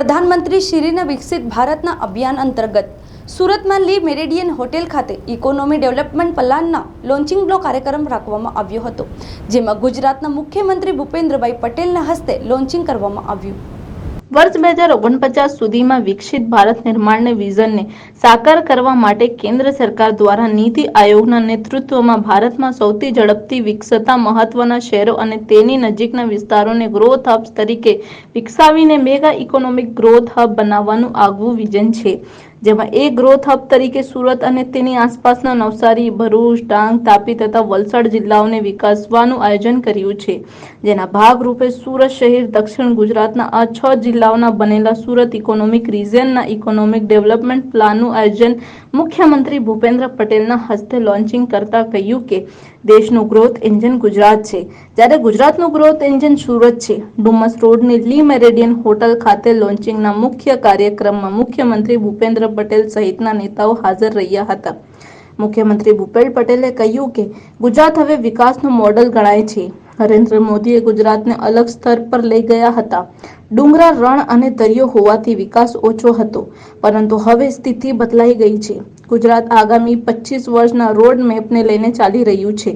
પ્રધાનમંત્રી શ્રીના વિકસિત ભારતના અભિયાન અંતર્ગત સુરતમાં લી મેરેડિયન હોટેલ ખાતે ઇકોનોમી ડેવલપમેન્ટ પ્લાનના લોન્ચિંગનો કાર્યક્રમ રાખવામાં આવ્યો હતો, જેમાં ગુજરાતના મુખ્યમંત્રી ભૂપેન્દ્રભાઈ પટેલના હસ્તે લોન્ચિંગ કરવામાં આવ્યું. વર્ષ બે હજાર ઓગણપચાસ સુધીમાં વિકસિત ભારત નિર્માણને વિઝનને સાકાર કરવા માટે કેન્દ્ર સરકાર દ્વારા નીતિ આયોગના નેતૃત્વમાં ભારતમાં સૌથી ઝડપથી વિકસતા મહત્વના શહેરો અને તેની નજીકના વિસ્તારોને ગ્રોથ હબ્સ તરીકે વિકસાવીને મેગા ઇકોનોમિક ગ્રોથ હબ બનાવવાનું આગવું વિઝન છે. જેમાં એક ગ્રોથ હબ તરીકે સુરત અને તેની આસપાસના નવસારી, ભરૂચ, ડાંગ, તાપી તથા વલસાડ જિલ્લાઓને વિકાસવાનું આયોજન કર્યું છે. જેના ભાગરૂપે સુરત શહેર, દક્ષિણ ગુજરાતના આ છ જિલ્લાઓના બનેલા સુરત ઇકોનોમિક રિજિયનના ઇકોનોમિક ડેવલપમેન્ટ પ્લાનનું આયોજન મુખ્યમંત્રી ભૂપેન્દ્ર પટેલના હસ્તે લોન્ચિંગ કરતા કહ્યું કે, દેશનું ગ્રોથ એન્જિન ગુજરાત છે. જ્યારે ગુજરાતનું ગ્રોથ એન્જિન સુરત છે, ડુમસ રોડની લી મેરેડિયન હોટલ ખાતે લોન્ચિંગના મુખ્ય કાર્યક્રમમાં મુખ્યમંત્રી ભૂપેન્દ્ર પટેલ સહિતના નેતાઓ હાજર રહ્યા હતા. મુખ્યમંત્રી ભૂપેલ પટેલે કહ્યું કે, ગુજરાત હવે વિકાસનું મોડલ ગણાય છે. નરેન્દ્ર મોદીએ ગુજરાતને અલગ સ્તર પર લઈ ગયા હતા. ડુંગરા, રણ અને દરિયો હોવાથી વિકાસ ઓછો હતો, પરંતુ હવે સ્થિતિ બદલાઈ ગઈ છે. ગુજરાત આગામી પચીસ વર્ષના રોડ મેપને લઈને ચાલી રહ્યું છે.